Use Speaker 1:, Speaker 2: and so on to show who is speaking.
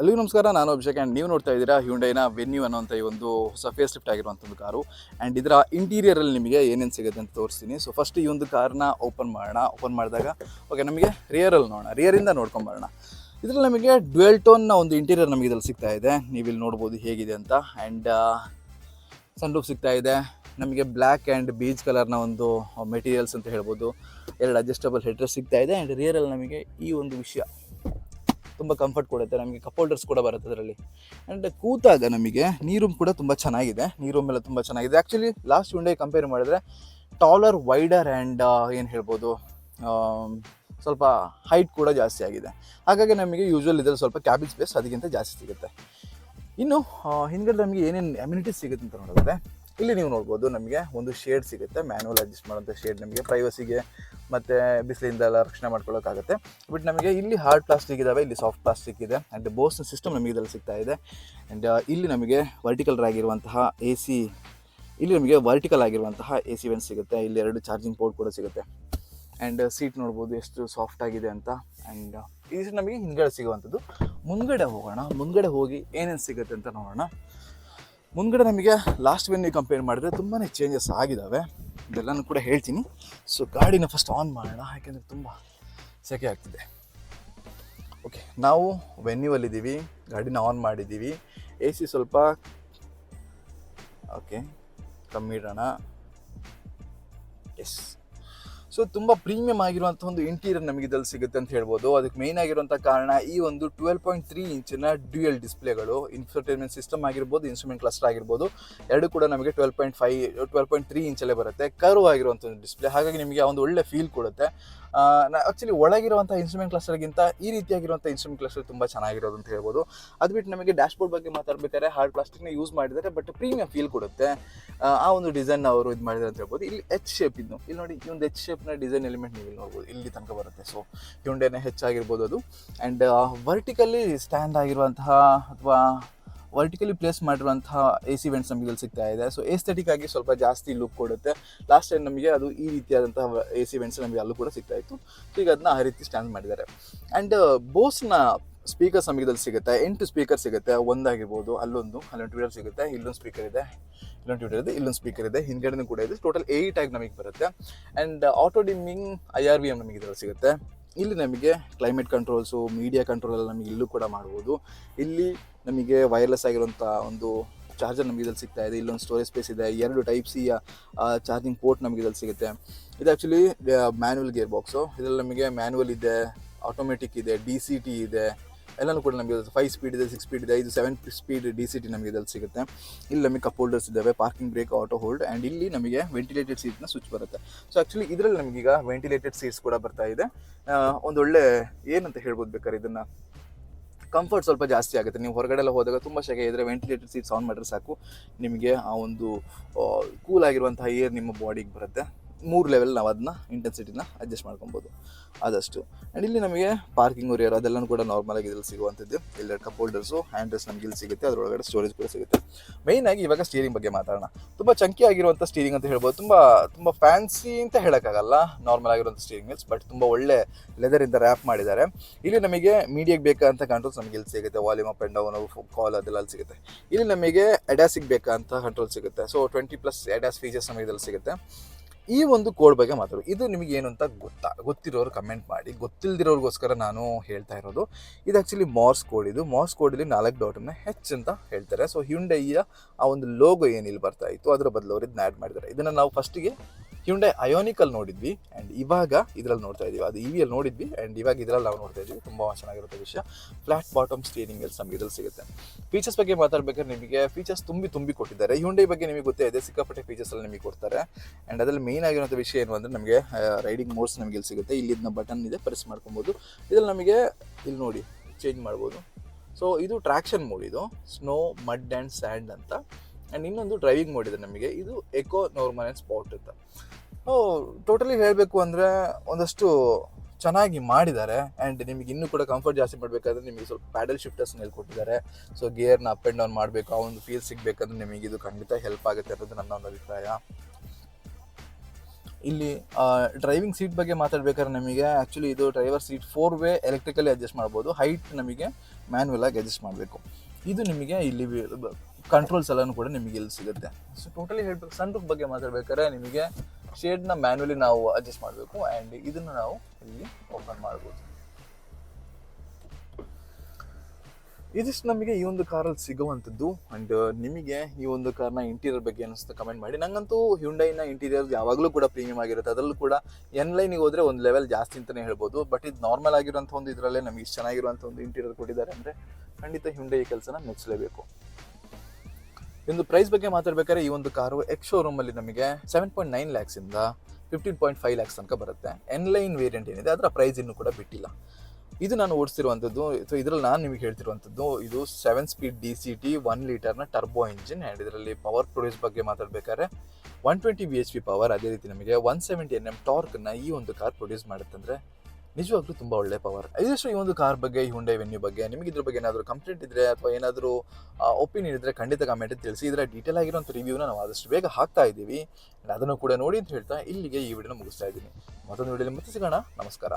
Speaker 1: ಎಲ್ಲಿಗೂ ನಮಸ್ಕಾರ, ನಾನು ಅಭಿಷೇಕ್ ಆ್ಯಂಡ್ ನೀವು ನೋಡ್ತಾ ಇದ್ದೀರಾ ಹ್ಯೂಂಡೈನ ವೆನ್ಯೂ ಅನ್ನೋಂಥ ಈ ಒಂದು ಹೊಸ ಫೇಸ್ ಲಿಫ್ಟ್ ಆಗಿರುವಂಥ ಒಂದು ಕಾರು. ಆ್ಯಂಡ್ ಇದರ ಇಂಟೀರಿಯರಲ್ಲಿ ನಿಮಗೆ ಏನೇನು ಸಿಗುತ್ತೆ ಅಂತ ತೋರಿಸ್ತೀನಿ. ಸೊ ಫಸ್ಟ್ ಈ ಒಂದು ಕಾರ್ನ ಓಪನ್ ಮಾಡೋಣ. ಓಪನ್ ಮಾಡಿದಾಗ ಓಕೆ ನಮಗೆ ರಿಯರಲ್ಲಿ ನೋಡೋಣ. ರಿಯರಿಂದ ನೋಡ್ಕೊಂಬರೋಣ ಇದರಲ್ಲಿ ನಮಗೆ ಡ್ವೆಲ್ ಟೋನ್ನ ಒಂದು ಇಂಟೀರಿಯರ್ ನಮಗೆ ಇದರಲ್ಲಿ ಸಿಗ್ತಾ ಇದೆ. ನೀವು ಇಲ್ಲಿ ನೋಡ್ಬೋದು ಹೇಗಿದೆ ಅಂತ. ಆ್ಯಂಡ್ ಸನ್ರೂಫ್ ಸಿಗ್ತಾ ಇದೆ. ನಮಗೆ ಬ್ಲ್ಯಾಕ್ ಆ್ಯಂಡ್ ಬೀಚ್ ಕಲರ್ನ ಒಂದು ಮೆಟೀರಿಯಲ್ಸ್ ಅಂತ ಹೇಳ್ಬೋದು. ಎರಡು ಅಡ್ಜಸ್ಟಬಲ್ ಹೆಡ್ರೆಸ್ ಸಿಗ್ತಾ ಇದೆ. ಆ್ಯಂಡ್ ರಿಯರಲ್ಲಿ ನಮಗೆ ಈ ಒಂದು ವಿಷಯ. ತುಂಬ ಕಂಫರ್ಟ್ ಕೊಡುತ್ತೆ, ನಮಗೆ ಕಪ್ ಹೋಲ್ಡರ್ಸ್ ಕೂಡ ಬರುತ್ತೆ ಅದರಲ್ಲಿ. ಆ್ಯಂಡ್ ಕೂತಾಗ ನಮಗೆ ನೀರು ಕೂಡ ತುಂಬ ಚೆನ್ನಾಗಿದೆ, ನೀರು ಎಲ್ಲ ತುಂಬ ಚೆನ್ನಾಗಿದೆ. ಆ್ಯಕ್ಚುಲಿ ಲಾಸ್ಟ್ ವಿಂಡೋ ಕಂಪೇರ್ ಮಾಡಿದ್ರೆ ಟಾಲರ್ ವೈಡರ್ ಆ್ಯಂಡ್ ಏನು ಹೇಳ್ಬೋದು ಸ್ವಲ್ಪ ಹೈಟ್ ಕೂಡ ಜಾಸ್ತಿ ಆಗಿದೆ. ಹಾಗಾಗಿ ನಮಗೆ ಯೂಶ್ವಲ್ ಇದರಲ್ಲಿ ಸ್ವಲ್ಪ ಕ್ಯಾಬಿನ್ ಸ್ಪೇಸ್ ಅದಕ್ಕಿಂತ ಜಾಸ್ತಿ ಸಿಗುತ್ತೆ. ಇನ್ನು ಹಿಂದ್ಗಡೆ ನಮಗೆ ಏನೇನು ಅಮ್ಯುನಿಟೀಸ್ ಸಿಗುತ್ತೆ ಅಂತ ನೋಡಿದ್ರೆ, ಇಲ್ಲಿ ನೀವು ನೋಡ್ಬೋದು ನಮಗೆ ಒಂದು ಶೇಡ್ ಸಿಗುತ್ತೆ ಮ್ಯಾನುವಲ್ ಅಡ್ಜಸ್ಟ್ ಮಾಡೋಂಥ ಶೇಡ್ ನಮಗೆ ಪ್ರೈವಸಿಗೆ ಮತ್ತು ಬಿಸಿಲಿಂದ ಎಲ್ಲ ರಕ್ಷಣೆ ಮಾಡ್ಕೊಳ್ಳೋಕ್ಕಾಗುತ್ತೆ. ಬಟ್ ನಮಗೆ ಇಲ್ಲಿ ಹಾರ್ಡ್ ಪ್ಲಾಸ್ಟಿಕ್ ಇದ್ದಾವೆ ಇಲ್ಲಿ ಸಾಫ್ಟ್ ಪ್ಲಾಸ್ಟಿಕ್ ಇದೆ. ಆ್ಯಂಡ್ ಬೋಸ್ನ ಸಿಸ್ಟಮ್ ನಮಗೆ ಇದರಲ್ಲಿ ಸಿಗ್ತಾ ಇದೆ. ಆ್ಯಂಡ್ ಇಲ್ಲಿ ನಮಗೆ ವರ್ಟಿಕಲ್ ಆಗಿರುವಂತಹ ಎ ಸಿ ಇಲ್ಲಿ ನಮಗೆ ವರ್ಟಿಕಲ್ ಆಗಿರುವಂತಹ ಎ ಸಿ ವೆನ್ ಸಿಗುತ್ತೆ. ಇಲ್ಲಿ ಎರಡು ಚಾರ್ಜಿಂಗ್ ಪೋರ್ಟ್ ಕೂಡ ಸಿಗುತ್ತೆ. ಆ್ಯಂಡ್ ಸೀಟ್ ನೋಡ್ಬೋದು ಎಷ್ಟು ಸಾಫ್ಟ್ ಆಗಿದೆ ಅಂತ. ಆ್ಯಂಡ್ ಇದು ನಮಗೆ ಹಿಂದ್ಗಡೆ ಸಿಗುವಂಥದ್ದು. ಮುಂದ್ಗಡೆ ಹೋಗೋಣ. ಮುಂದ್ಗಡೆ ಹೋಗಿ ಏನೇನು ಸಿಗುತ್ತೆ ಅಂತ ನೋಡೋಣ. ಮುಂದ್ಗಡೆ ನಮಗೆ ಲಾಸ್ಟ್ ವೆನ್ ಕಂಪೇರ್ ಮಾಡಿದ್ರೆ ತುಂಬಾ ಚೇಂಜಸ್ ಆಗಿದ್ದಾವೆ ಇದೆಲ್ಲನೂ ಕೂಡ ಹೇಳ್ತೀನಿ. ಸೊ ಗಾಡಿನ ಫಸ್ಟ್ ಆನ್ ಮಾಡೋಣ, ಯಾಕೆಂದರೆ ತುಂಬ ಸೆಕೆ ಆಗ್ತಿದೆ. ಓಕೆ ನಾವು ವೆನ್ಯೂವಲ್ಲಿದ್ದೀವಿ ಗಾಡಿನ ಆನ್ ಮಾಡಿದ್ದೀವಿ ಎ ಸಿ ಸ್ವಲ್ಪ ಓಕೆ ಕಮ್ಮಿ ಇಡೋಣ. ಎಸ್ ಸೊ ತುಂಬ ಪ್ರೀಮಿಯಂ ಆಗಿರುವಂಥ ಒಂದು ಇಂಟೀರಿಯರ್ ನಮಗೆ ಇದರಲ್ಲಿ ಸಿಗುತ್ತೆ ಅಂತ ಹೇಳ್ಬೋದು. ಅದಕ್ಕೆ ಮೇನ್ ಆಗಿರುವಂಥ ಕಾರಣ ಈ ಒಂದು ಟ್ವೆಲ್ ಪಾಯಿಂಟ್ ತ್ರೀ ಇಂಚಿನ ಡ್ಯೂಯಲ್ ಡಿಸ್ಪ್ಲೇಗಳು ಇನ್ಫರ್ಟೈನ್ಮೆಂಟ್ ಸಿಸ್ಟಮ್ ಆಗಿರ್ಬೋದು ಇನ್ಸ್ಟ್ರೂಮೆಂಟ್ ಕ್ಲಸ್ಟರ್ ಆಗಿರ್ಬೋದು ಎರಡು ಕೂಡ ನಮಗೆ twelve point five twelve point three ಇಂಚಲ್ಲೇ ಬರುತ್ತೆ. ಕರ್ವ್ ಆಗಿರುವಂಥ ಒಂದು ಡಿಸ್ಪ್ಲೇ ಹಾಗಾಗಿ ನಿಮಗೆ ಒಂದು ಒಳ್ಳೆ ಫೀಲ್ ಕೊಡುತ್ತೆ. ಆ್ಯಕ್ಚುಲಿ ಒಳಗಿರುವಂಥ ಇನ್ಸ್ಟ್ರೂಮೆಂಟ್ ಕ್ಲಸ್ಟರ್ಗಿಂತ ಈ ರೀತಿಯಾಗಿರುವಂಥ ಇನ್ಸ್ಟ್ರೂಮೆಂಟ್ ಕ್ಲಸ್ಟರ್ ತುಂಬ ಚೆನ್ನಾಗಿರೋದು ಅಂತ ಹೇಳ್ಬೋದು. ಅದು ಬಿಟ್ಟು ನಮಗೆ ಡ್ಯಾಶ್ಬೋರ್ಡ್ ಬಗ್ಗೆ ಮಾತಾಡ್ಬೇಕಾದ್ರೆ ಹಾರ್ಡ್ ಪ್ಲಾಸ್ಟಿಕ್ನ ಯೂಸ್ ಮಾಡಿದರೆ ಬಟ್ ಪ್ರೀಮಿಯಂ ಫೀಲ್ ಕೊಡುತ್ತೆ. ಆ, ಒಂದು ಡಿಸೈನ್ ಅವರು ಇದು ಮಾಡಿದ್ದಾರೆ ಅಂತ ಹೇಳ್ಬೋದು. ಇಲ್ಲಿ ಎಚ್ ಶೇಪ್ ಇದ್ದು ಇಲ್ಲಿ ನೋಡಿ ಈ ಒಂದು ಎಚ್ ಶೇಪ್ನ ಡಿಸೈನ್ ಎಲಿಮೆಂಟ್ ನೀವು ಇಲ್ಲಿ ನೋಡ್ಬೋದು. ಇಲ್ಲಿ ತನಕ ಬರುತ್ತೆ. ಸೊ ಹ್ಯುಂಡೆನೇ ಹೆಚ್ಚಾಗಿರ್ಬೋದು ಅದು. ಆ್ಯಂಡ್ ವರ್ಟಿಕಲಿ ಸ್ಟ್ಯಾಂಡ್ ಆಗಿರುವಂತಹ ಅಥವಾ ವರ್ಟಿಕಲಿ ಪ್ಲೇಸ್ ಮಾಡಿರುವಂತಹ ಎ ಸಿ ವೆಂಟ್ಸ್ ನಮಗೆ ಇಲ್ಲಿ ಸಿಗ್ತಾ ಇದೆ. ಸೊ ಏಸ್ಥೆಟಿಕ್ ಆಗಿ ಸ್ವಲ್ಪ ಜಾಸ್ತಿ ಲುಕ್ ಕೊಡುತ್ತೆ. ಲಾಸ್ಟ್ ಟೈಮ್ ನಮಗೆ ಅದು ಈ ರೀತಿಯಾದಂತಹ ಎ ಸಿ ವೆಂಟ್ಸ್ ನಮಗೆ ಅಲ್ಲೂ ಕೂಡ ಸಿಗ್ತಾ ಇತ್ತು. ಸೊ ಈಗ ಅದನ್ನ ಆ ರೀತಿ ಸ್ಟ್ಯಾಂಡ್ ಮಾಡಿದ್ದಾರೆ. ಆ್ಯಂಡ್ ಬೋಸ್ನ ಸ್ಪೀಕರ್ ನಮಗಿದಲ್ಲಿ ಸಿಗುತ್ತೆ, ಎಂಟು ಸ್ಪೀಕರ್ ಸಿಗುತ್ತೆ, ಒಂದಾಗಿರ್ಬೋದು, ಅಲ್ಲೊಂದು ಅಲ್ಲೊಂದು ಟ್ವಿಟರ್ ಸಿಗುತ್ತೆ, ಇಲ್ಲೊಂದು ಸ್ಪೀಕರ್ ಇದೆ, ಇಲ್ಲೊಂದು ಟ್ವಿಟರ್ ಇದೆ, ಇಲ್ಲೊಂದು ಸ್ಪೀಕರ್ ಇದೆ, ಹಿಂದ್ಗಡೆನೂ ಕೂಡ ಇದೆ ಟೋಟಲ್ ಏಯ್ಟ್ ಆಗಿ ನಮಗೆ ಬರುತ್ತೆ. And auto dimming I R V M ನಮಗೆ ಇದರಲ್ಲಿ ಸಿಗುತ್ತೆ. ಇಲ್ಲಿ ನಮಗೆ ಕ್ಲೈಮೇಟ್ ಕಂಟ್ರೋಲ್ಸು ಮೀಡಿಯಾ ಕಂಟ್ರೋಲ್ ಎಲ್ಲ ನಮಗೆ ಇಲ್ಲೂ ಕೂಡ ಮಾಡ್ಬೋದು. ಇಲ್ಲಿ ನಮಗೆ ವೈರ್ಲೆಸ್ ಆಗಿರುವಂಥ ಒಂದು ಚಾರ್ಜರ್ ನಮಗೆ ಇದರಲ್ಲಿ ಸಿಗ್ತಾ ಇದೆ, ಇಲ್ಲೊಂದು ಸ್ಟೋರೇಜ್ ಸ್ಪೇಸ್ ಇದೆ, ಎರಡು ಟೈಪ್ ಸಿಯ ಚಾರ್ಜಿಂಗ್ ಪೋರ್ಟ್ ನಮಗೆ ಇದರಲ್ಲಿ ಸಿಗುತ್ತೆ. ಇದು ಆ್ಯಕ್ಚುಲಿ ಮ್ಯಾನ್ಯಲ್ ಗೇರ್ ಬಾಕ್ಸು ಇದರಲ್ಲಿ ನಮಗೆ ಮ್ಯಾನ್ಯಲ್ ಇದೆ ಆಟೋಮೆಟಿಕ್ ಇದೆ ಡಿ ಸಿ ಟಿ ಇದೆ ಎಲ್ಲನೂ ಕೂಡ ನಮಗೆ ಫೈವ್ ಸ್ಪೀಡ್ ಇದೆ ಸಿಕ್ಸ್ ಸ್ಪೀಡ್ ಇದೆ, ಐದು seven speed D C T ನಮಗೆ ಇದರಲ್ಲಿ ಸಿಗುತ್ತೆ. ಇಲ್ಲಿ ನಮಗೆ ಕಪ್ ಹೋಲ್ಡರ್ಸ್ ಇದ್ದಾವೆ parking brake auto hold and ಇಲ್ಲಿ ನಮಗೆ ವೆಂಟಿಲೇಟೆಡ್ ಸೀಟ್ನ ಸ್ವಿಚ್ ಬರುತ್ತೆ. ಸೊ ಆ್ಯಕ್ಚುಲಿ ಇದರಲ್ಲಿ ನಮಗೀಗ ವೆಂಟಿಲೇಟೆಡ್ ಸೀಟ್ಸ್ ಕೂಡ ಬರ್ತಾ ಇದೆ. ಒಂದೊಳ್ಳೆ ಏನಂತ ಹೇಳ್ಬೋದು ಬೇಕಾದ್ರೆ ಇದನ್ನು? ಕಂಫರ್ಟ್ ಸ್ವಲ್ಪ ಜಾಸ್ತಿ ಆಗುತ್ತೆ. ನೀವು ಹೊರಗಡೆ ಎಲ್ಲ ಹೋದಾಗ ತುಂಬ ಸೆಕೆ ಇದ್ದರೆ ವೆಂಟಿಲೇಟೆಡ್ ಸೀಟ್ಸ್ ಆನ್ ಮಾಡಿದ್ರೆ ಸಾಕು. ನಿಮಗೆ ಆ ಒಂದು ಕೂಲ್ ಆಗಿರುವಂತಹ ಏರ್ ನಿಮ್ಮ ಬಾಡಿಗೆ ಬರುತ್ತೆ. ಮೂರು ಲೆವೆಲ್ ನಾವು ಅದನ್ನ ಇಂಟೆನ್ಸಿಟಿನ ಅಡ್ಜಸ್ಟ್ ಮಾಡ್ಕೊಬೋದು. ಆದಷ್ಟು. ಆ್ಯಂಡ್ ಇಲ್ಲಿ ನಮಗೆ ಪಾರ್ಕಿಂಗ್ ಓರಿಯರ್ ಅದೆಲ್ಲನೂ ಕೂಡ ನಾರ್ಮಲ್ ಆಗಿ ಇದ್ರಲ್ಲಿ ಸಿಗುವಂಥದ್ದು. ಇಲ್ಲಿ ಕಪ್ ಹೋಲ್ಡರ್ಸು ಹ್ಯಾಂಡ್ರೆಸ್ ನಮಗೆ ಇಲ್ಲಿ ಸಿಗುತ್ತೆ. ಅದರೊಳಗಡೆ ಸ್ಟೋರೇಜ್ ಕೂಡ ಸಿಗುತ್ತೆ. ಮೇಯ್ನ್ ಆಗಿ ಇವಾಗ ಸ್ಟೀರಿಂಗ್ ಬಗ್ಗೆ ಮಾತಾಡೋಣ. ತುಂಬ ಚಂಕಿ ಆಗಿರುವಂಥ ಸ್ಟೀರಿಂಗ್ ಅಂತ ಹೇಳ್ಬೋದು. ತುಂಬ ತುಂಬ ಫ್ಯಾನ್ಸಿ ಅಂತ ಹೇಳೋಕ್ಕಾಗಲ್ಲ. ನಾರ್ಮಲ್ ಆಗಿರುವಂಥ ಸ್ಟೀರಿಂಗ್ ವೀಲ್ಸ್ ಬಟ್ ತುಂಬ ಒಳ್ಳೆ ಲೆದರಿಂದ ರ್ಯಾಪ್ ಮಾಡಿದ್ದಾರೆ. ಇಲ್ಲಿ ನಮಗೆ ಮೀಡಿಯಾಗೆ ಬೇಕಂತ ಕಂಟ್ರೋಲ್ಸ್ ನಮಗೆ ಇಲ್ಲಿ ಸಿಗುತ್ತೆ. Volume up and down call ಅದೆಲ್ಲ ಅಲ್ಲಿ ಸಿಗುತ್ತೆ. ಇಲ್ಲಿ ನಮಗೆ ಎಡ್ಯಾಸಿಗೆ ಬೇಕಂತ ಕಂಟ್ರೋಲ್ ಸಿಗುತ್ತೆ. So twenty plus ADAS features ನಮಗೆ ಇದರಲ್ಲಿ ಸಿಗುತ್ತೆ. ಈ ಒಂದು ಕೋಡ್ ಬಗ್ಗೆ ಮಾತಾಡು. ಇದು ನಿಮಗೆ ಏನು ಅಂತ ಗೊತ್ತಾ? ಗೊತ್ತಿರೋರು ಕಮೆಂಟ್ ಮಾಡಿ. ಗೊತ್ತಿಲ್ಲದಿರೋರಿಗೋಸ್ಕರ ನಾನು ಹೇಳ್ತಾ ಇರೋದು. ಇದು ಆ್ಯಕ್ಚುಲಿ ಮಾರ್ಸ್ ಕೋಡ್ ಇದು. ಮಾರ್ಸ್ ಕೋಡಲ್ಲಿ ನಾಲ್ಕು ಡಾಟನ್ನ ಹೆಚ್ ಅಂತ ಹೇಳ್ತಾರೆ. ಸೊ ಹ್ಯುಂಡೈಯ ಆ ಒಂದು ಲೋಗೋ ಏನಿಲ್ಲಿ ಬರ್ತಾ ಇತ್ತು? ಅದರ ಬದಲು ಅವ್ರು ಇದನ್ನ ಆ್ಯಡ್ ಮಾಡಿದ್ದಾರೆ. ಇದನ್ನು ನಾವು ಫಸ್ಟಿಗೆ ಹ್ಯುಂಡೈ ಅಯೋನಿಕಲ್ ನೋಡಿದ್ವಿ ಆ್ಯಂಡ್ ಇವಾಗ ಇದರಲ್ಲಿ ನೋಡ್ತಾ ಇದೀವಿ. ಅದು ಇ ವಿಯಲ್ಲಿ ನೋಡಿದ್ವಿ ಆ್ಯಂಡ್ ಇವಾಗ ಇದರಲ್ಲಿ ನಾವು ನೋಡ್ತಾ ಇದ್ವಿ. ತುಂಬ ಚೆನ್ನಾಗಿರುತ್ತೆ ವಿಷಯ. ಫ್ಲಾಟ್ ಬಾಟಮ್ ಸ್ಟೀರಿಂಗ್ ಎಲ್ಸ್ ನಮಗೆ ಇದ್ರಲ್ಲಿ ಸಿಗುತ್ತೆ. ಫೀಚರ್ಸ್ ಬಗ್ಗೆ ಮಾತಾಡ್ಬೇಕಾದ್ರೆ ನಿಮಗೆ ಫೀಚರ್ಸ್ ತುಂಬಿ ತುಂಬಿ ಕೊಟ್ಟಿದ್ದಾರೆ. ಹ್ಯುಂಡೈ ಬಗ್ಗೆ ನಿಮಗೆ ಗೊತ್ತೇ ಇದೆ, ಸಿಕ್ಕಾಪಟ್ಟೆ ಫೀಚರ್ಸ್ ಅಲ್ಲಿ ನಿಮಗೆ ಕೊಡ್ತಾರೆ. ಆ್ಯಂಡ್ ಅದರಲ್ಲಿ ಮೇನ್ ಆಗಿರುವಂಥ ವಿಷಯ ಏನು ಅಂದರೆ ನಮಗೆ ರೈಡಿಂಗ್ ಮೋಡ್ಸ್ ನಮಗೆ ಇಲ್ಲಿ ಸಿಗುತ್ತೆ. ಇಲ್ಲಿ ಬಟನ್ ಇದೆ ಪ್ರೆಸ್ ಮಾಡ್ಕೊಬೋದು. ಇದ್ರಲ್ಲಿ ನಮಗೆ ಇಲ್ಲಿ ನೋಡಿ ಚೇಂಜ್ ಮಾಡ್ಬೋದು. ಸೊ ಇದು ಟ್ರ್ಯಾಕ್ಷನ್ ಮೋಡ್ ಇದು. ಸ್ನೋ ಮಡ್ ಆ್ಯಂಡ್ ಸ್ಯಾಂಡ್ ಅಂತ. ಆ್ಯಂಡ್ ಇನ್ನೊಂದು ಡ್ರೈವಿಂಗ್ ಮೋಡ್ ಇದೆ ನಮಗೆ. ಇದು ಎಕೋ ನಾರ್ಮಲ್ ಆ್ಯಂಡ್ ಸ್ಪಾಟ್ ಅಂತ. ಟೋಟಲಿ ಹೇಳಬೇಕು ಅಂದರೆ ಒಂದಷ್ಟು ಚೆನ್ನಾಗಿ ಮಾಡಿದ್ದಾರೆ. ಆ್ಯಂಡ್ ನಿಮಗೆ ಇನ್ನೂ ಕೂಡ ಕಂಫರ್ಟ್ ಜಾಸ್ತಿ ಮಾಡಬೇಕಾದ್ರೆ ನಿಮಗೆ ಸ್ವಲ್ಪ ಪ್ಯಾಡಲ್ ಶಿಫ್ಟರ್ಸ್ ಹೇಳ್ಕೊಟ್ಟಿದ್ದಾರೆ. ಸೊ ಗೇರ್ನ ಅಪ್ ಆ್ಯಂಡ್ ಡೌನ್ ಮಾಡಬೇಕು. ಆ ಒಂದು ಫೀಲ್ ಸಿಗಬೇಕಂದ್ರೆ ನಿಮಗೆ ಇದು ಖಂಡಿತ ಹೆಲ್ಪ್ ಆಗುತ್ತೆ ಅನ್ನೋದು ನನ್ನ ಒಂದು ಅಭಿಪ್ರಾಯ. ಇಲ್ಲಿ ಡ್ರೈವಿಂಗ್ ಸೀಟ್ ಬಗ್ಗೆ ಮಾತಾಡ್ಬೇಕಾದ್ರೆ ನಮಗೆ ಆ್ಯಕ್ಚುಲಿ ಇದು driver seat four way electrically adjust ಮಾಡ್ಬೋದು. ಹೈಟ್ ನಮಗೆ ಮ್ಯಾನ್ಯಲ್ ಆಗಿ ಅಡ್ಜಸ್ಟ್ ಮಾಡಬೇಕು. ಇದು ನಿಮಗೆ ಇಲ್ಲಿ ಕಂಟ್ರೋಲ್ಸ್ ಎಲ್ಲನೂ ಕೂಡ ನಿಮಗೆ ಇಲ್ಲಿ ಸಿಗುತ್ತೆ. ಸೊ ಟೋಟಲಿ ಹೇಳ್ಬೇಕು ಸನ್ ರೂಫ್ ಬಗ್ಗೆ ಮಾತಾಡ್ಬೇಕಾದ್ರೆ ನಿಮಗೆ ಶೇಡ್ನ ಮ್ಯಾನ್ಯಲಿ ನಾವು ಅಡ್ಜಸ್ಟ್ ಮಾಡಬೇಕು ಆ್ಯಂಡ್ ಇದನ್ನು ನಾವು ಇಲ್ಲಿ ಓಪನ್ ಮಾಡ್ಬೋದು. ಇದಿಷ್ಟು ನಮಗೆ ಈ ಒಂದು ಕಾರಲ್ಲಿ ಸಿಗುವಂಥದ್ದು ಅಂಡ್ ನಿಮಗೆ ಈ ಒಂದು ಕಾರ್ನ ಇಂಟೀರಿಯರ್ ಬಗ್ಗೆ ಅನಿಸುತ್ತೆ ಕಮೆಂಟ್ ಮಾಡಿ. ನಂಗಂತೂ ಹ್ಯುಂಡೈನ ಇಂಟೀರಿಯರ್ ಯಾವಾಗಲೂ ಕೂಡ ಪ್ರೀಮಿಯಂ ಆಗಿರುತ್ತೆ. ಅದರಲ್ಲೂ ಕೂಡ ಎನ್ ಲೈನಿಗೆ ಹೋದರೆ ಒಂದು ಲೆವೆಲ್ ಜಾಸ್ತಿ ಅಂತಲೇ ಹೇಳ್ಬೋದು. ಬಟ್ ಇದು ನಾರ್ಮಲ್ ಆಗಿರುವಂಥ ಒಂದು ಇದರಲ್ಲೇ ನಮಗೆ ಇಷ್ಟು ಚೆನ್ನಾಗಿರುವಂಥ ಒಂದು ಇಂಟೀರಿಯರ್ ಕೊಟ್ಟಿದ್ದಾರೆ ಅಂದರೆ ಖಂಡಿತ ಹ್ಯುಂಡೈ ಈ ಕೆಲಸನ ಮೆಚ್ಚಲೇಬೇಕು. ಒಂದು ಪ್ರೈಸ್ ಬಗ್ಗೆ ಮಾತಾಡ್ಬೇಕಾದ್ರೆ ಈ ಒಂದು ಕಾರು ಎಕ್ಸ್ ಶೋರೂಮಲ್ಲಿ ನಮಗೆ ಸೆವೆನ್ ಪಾಯಿಂಟ್ ನೈನ್ ಲ್ಯಾಕ್ಸಿಂದ ಫಿಫ್ಟೀನ್ ಪಾಯಿಂಟ್ ಫೈವ್ ಲ್ಯಾಕ್ಸ್ ತನಕ ಬರುತ್ತೆ. ಎನ್ ಲೈನ್ ವೇರಿಯಂಟ್ ಏನಿದೆ, ಅದರ ಪ್ರೈಸ್ ಇನ್ನೂ ಕೂಡ ಬಿಟ್ಟಿಲ್ಲ. ಇದು ನಾನು ಓಡಿಸ್ತಿರುವಂಥದ್ದು ಸೊ ಇದರಲ್ಲಿ ನಾನು ನಿಮಗೆ ಹೇಳ್ತಿರುವಂಥದ್ದು ಇದು seven speed D C T one ಲೀಟರ್ನ turbo engine and ಇದರಲ್ಲಿ ಪವರ್ ಪ್ರೊಡ್ಯೂಸ್ ಬಗ್ಗೆ ಮಾತಾಡಬೇಕಾದ್ರೆ one twenty B H P power ಅದೇ ರೀತಿ ನಮಗೆ ಒನ್ ಸೆವೆಂಟಿ ಎನ್ ಎಂ ಟಾರ್ಕ್ನ ಈ ಒಂದು ಕಾರ್ ಪ್ರೊಡ್ಯೂಸ್ ಮಾಡುತ್ತಂದ್ರೆ ನಿಜವಾಗ್ಲೂ ತುಂಬ ಒಳ್ಳೆ ಪವರ್ ಇದಷ್ಟು ಈ ಒಂದು ಕಾರ್ ಬಗ್ಗೆ, ಈ ಹುಂಡೈ ವೆನ್ಯೂ ಬಗ್ಗೆ, ನಿಮಗೆ ಇದ್ರ ಬಗ್ಗೆ ಏನಾದರೂ ಕಂಪ್ಲೇಂಟ್ ಇದ್ದರೆ ಅಥವಾ ಏನಾದರೂ ಒಪಿನಿಯನ್ ಇದ್ದರೆ ಖಂಡಿತ ಕಮೆಂಟ್ ತಿಳಿಸಿ. ಇದರ ಡೀಟೇಲ್ ಆಗಿರುವಂಥ ರಿವ್ಯೂನ ನಾವು ಆದಷ್ಟು ಬೇಗ ಹಾಕ್ತಾ ಇದ್ದೀವಿ. ಅದನ್ನು ಕೂಡ ನೋಡಿ ಅಂತ ಹೇಳ್ತಾ ಇಲ್ಲಿಗೆ ಈ ವಿಡಿಯೋನ ಮುಗಿಸ್ತಾ ಇದ್ದೀನಿ. ಮತ್ತೊಂದು ವಿಡಿಯೋಲಿ ಮತ್ತೆ ಸಿಗೋಣ. ನಮಸ್ಕಾರ.